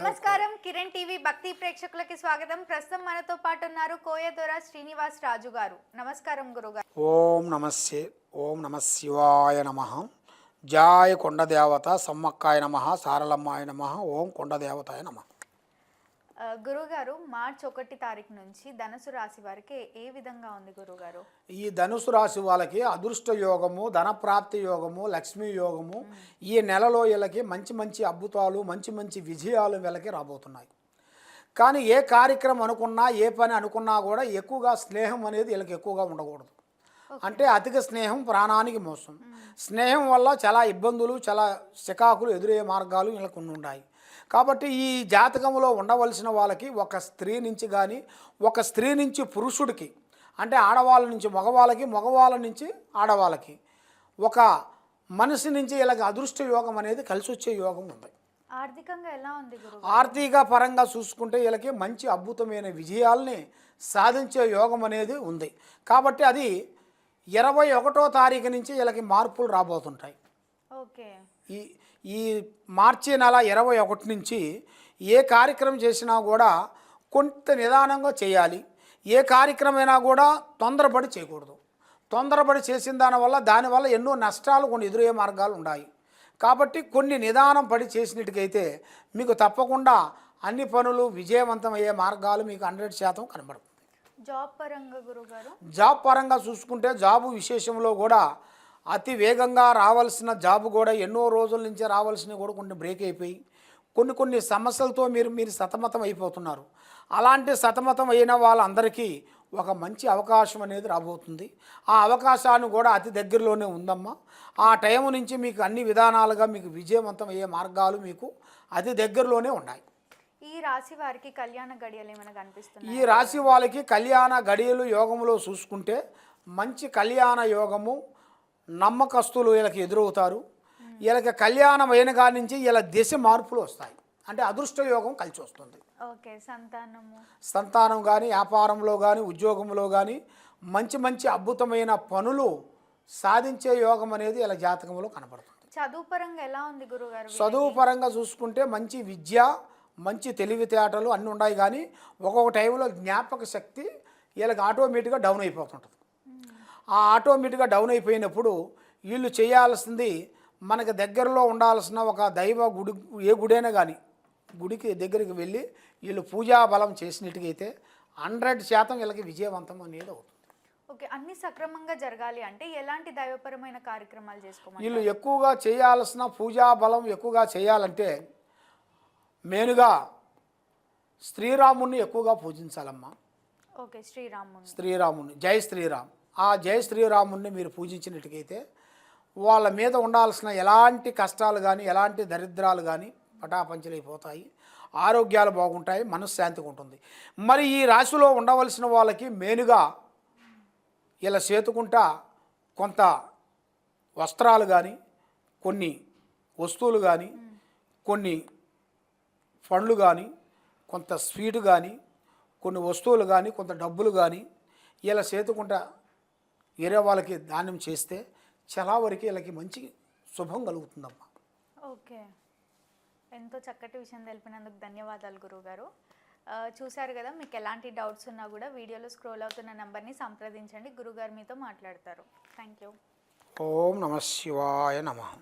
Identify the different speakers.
Speaker 1: నమస్కారం. కిరణ్ టీవీ భక్తి ప్రేక్షకులకి స్వాగతం. ప్రస్తుతం మనతో పాటు ఉన్నారు కోయదొర శ్రీనివాస్ రాజు గారు. నమస్కారం గురుగారు.
Speaker 2: ఓం నమస్తే ఓం నమ శివాయ నమ. జాయ కొండదేవత సమ్మక్కాయ నమ సారలమ్మాయ నమ. ఓం కొండదేవతాయ నమ.
Speaker 1: గురుగారు మార్చ్ ఒకటి తారీఖు నుంచి ధనుసు రాశి వారికి ఏ విధంగా ఉంది గురుగారు?
Speaker 2: ఈ ధనుసు రాశి వాళ్ళకి అదృష్ట యోగము ధనప్రాప్తి యోగము లక్ష్మీ యోగము ఈ నెలలో వీళ్ళకి మంచి మంచి అద్భుతాలు మంచి మంచి విజయాలు వీళ్ళకి రాబోతున్నాయి. కానీ ఏ కార్యక్రమం అనుకున్నా ఏ పని అనుకున్నా కూడా ఎక్కువగా స్నేహం అనేది వీళ్ళకి ఎక్కువగా ఉండకూడదు. అంటే అధిక స్నేహం ప్రాణానికి మోసం. స్నేహం వల్ల చాలా ఇబ్బందులు చాలా చికాకులు ఎదురయ్యే మార్గాలు వీళ్ళకు ఉండి ఉన్నాయి కాబట్టి ఈ జాతకంలో ఉండవలసిన వాళ్ళకి ఒక స్త్రీ నుంచి కానీ ఒక స్త్రీ నుంచి పురుషుడికి అంటే ఆడవాళ్ళ నుంచి మగవాళ్ళకి మగవాళ్ళ నుంచి ఆడవాళ్ళకి ఒక మనిషి నుంచి వీళ్ళకి అదృష్ట యోగం అనేది కలిసి వచ్చే యోగం ఉంది.
Speaker 1: ఆర్థికంగా ఎలా ఉంది
Speaker 2: ఆర్థిక పరంగా చూసుకుంటే వీళ్ళకి మంచి అద్భుతమైన విజయాల్ని సాధించే యోగం అనేది ఉంది. కాబట్టి అది ఇరవై ఒకటో తారీఖు నుంచి వీళ్ళకి మార్పులు రాబోతుంటాయి. ఈ ఈ మార్చి నెల ఇరవై ఒకటి నుంచి ఏ కార్యక్రమం చేసినా కూడా కొంత నిదానంగా చేయాలి. ఏ కార్యక్రమైనా కూడా తొందరపడి చేయకూడదు. తొందరపడి చేసిన దానివల్ల దానివల్ల ఎన్నో నష్టాలు కొన్ని ఎదురయ్యే మార్గాలు ఉన్నాయి. కాబట్టి కొన్ని నిదానం పడి చేసినట్టుకైతే మీకు తప్పకుండా అన్ని పనులు విజయవంతం అయ్యే మార్గాలు మీకు హండ్రెడ్ శాతం కనబడుతుంది.
Speaker 1: జాబ్ పరంగా గురుగారు?
Speaker 2: జాబ్ పరంగా చూసుకుంటే జాబు విశేషంలో కూడా అతి వేగంగా రావాల్సిన జాబ్ కూడా ఎన్నో రోజుల నుంచి రావాల్సినవి కూడా కొన్ని బ్రేక్ అయిపోయి కొన్ని కొన్ని సమస్యలతో మీరు మీరు సతమతం అయిపోతున్నారు. అలాంటి సతమతం అయిన వాళ్ళందరికీ ఒక మంచి అవకాశం అనేది రాబోతుంది. ఆ అవకాశాన్ని కూడా అతి దగ్గరలోనే ఉందమ్మా. ఆ టైం నుంచి మీకు అన్ని విధానాలుగా మీకు విజయవంతం అయ్యే మార్గాలు మీకు అతి దగ్గరలోనే ఉన్నాయి.
Speaker 1: ఈ రాశి వారికి కళ్యాణ గడియలు ఏమైనా కనిపిస్తున్నాయి?
Speaker 2: ఈ రాశి వాళ్ళకి కళ్యాణ గడియలు యోగములో చూసుకుంటే మంచి కళ్యాణ యోగము నమ్మకస్తులు వీళ్ళకి ఎదురవుతారు. వీళ్ళకి కళ్యాణం అయిన కాడి నుంచి వీళ్ళ దిశ మార్పులు వస్తాయి. అంటే అదృష్ట యోగం కలిసి వస్తుంది.
Speaker 1: ఓకే సంతానము.
Speaker 2: సంతానం కానీ వ్యాపారంలో కానీ ఉద్యోగంలో కానీ మంచి మంచి అద్భుతమైన పనులు సాధించే యోగం అనేది ఇలా జాతకంలో కనబడుతుంది.
Speaker 1: చదువు పరంగా ఎలా ఉంది గురుగారు
Speaker 2: చదువు పరంగా చూసుకుంటే మంచి విద్య మంచి తెలివితేటలు అన్నీ ఉన్నాయి కానీ ఒక్కొక్క టైంలో జ్ఞాపక శక్తి వీళ్ళకి ఆటోమేటిక్గా డౌన్ అయిపోతుంటుంది. ఆ ఆటోమేటిక్గా డౌన్ అయిపోయినప్పుడు వీళ్ళు చేయాల్సింది మనకి దగ్గరలో ఉండాల్సిన ఒక దైవ గుడి ఏ గుడైనా కానీ గుడికి దగ్గరికి వెళ్ళి వీళ్ళు పూజా బలం చేసినట్టుగైతే హండ్రెడ్ శాతం వీళ్ళకి విజయవంతం అనేది అవుతుంది.
Speaker 1: ఓకే అన్ని సక్రమంగా జరగాలి అంటే ఎలాంటి దైవపరమైన కార్యక్రమాలు చేసుకోమని
Speaker 2: వీళ్ళు ఎక్కువగా చేయాల్సిన పూజా బలం ఎక్కువగా చేయాలంటే మెయిన్గా శ్రీరాముణ్ణి ఎక్కువగా పూజించాలమ్మా.
Speaker 1: ఓకే శ్రీరాముని
Speaker 2: శ్రీరాముని జై శ్రీరామ్. ఆ జై శ్రీరాముని మీరు పూజించినట్టుకైతే వాళ్ళ మీద ఉండాల్సిన ఎలాంటి కష్టాలు కానీ ఎలాంటి దరిద్రాలు కానీ పటాపంచలైపోతాయి. ఆరోగ్యాలు బాగుంటాయి మనశ్శాంతిగా ఉంటుంది. మరి ఈ రాశిలో ఉండవలసిన వాళ్ళకి మెయిన్గా ఇలా చేతుకుంటా కొంత వస్త్రాలు కానీ కొన్ని వస్తువులు కానీ కొన్ని పండ్లు కానీ కొంత స్వీట్ కానీ కొన్ని వస్తువులు కానీ కొంత డబ్బులు కానీ ఇలా చేతుకుంటా వేరే వాళ్ళకి దానం చేస్తే చాలా వరకు వీళ్ళకి మంచి శుభం కలుగుతుందమ్మా.
Speaker 1: ఓకే. ఎంతో చక్కటి విషయం తెలిపినందుకు ధన్యవాదాలు గురువుగారు. చూశారు కదా మీకు ఎలాంటి డౌట్స్ ఉన్నా కూడా వీడియోలో స్క్రోల్ అవుతున్న నెంబర్ని సంప్రదించండి. గురుగారు మీతో మాట్లాడతారు. Thank you.
Speaker 2: ఓం నమ శివాయ నమః.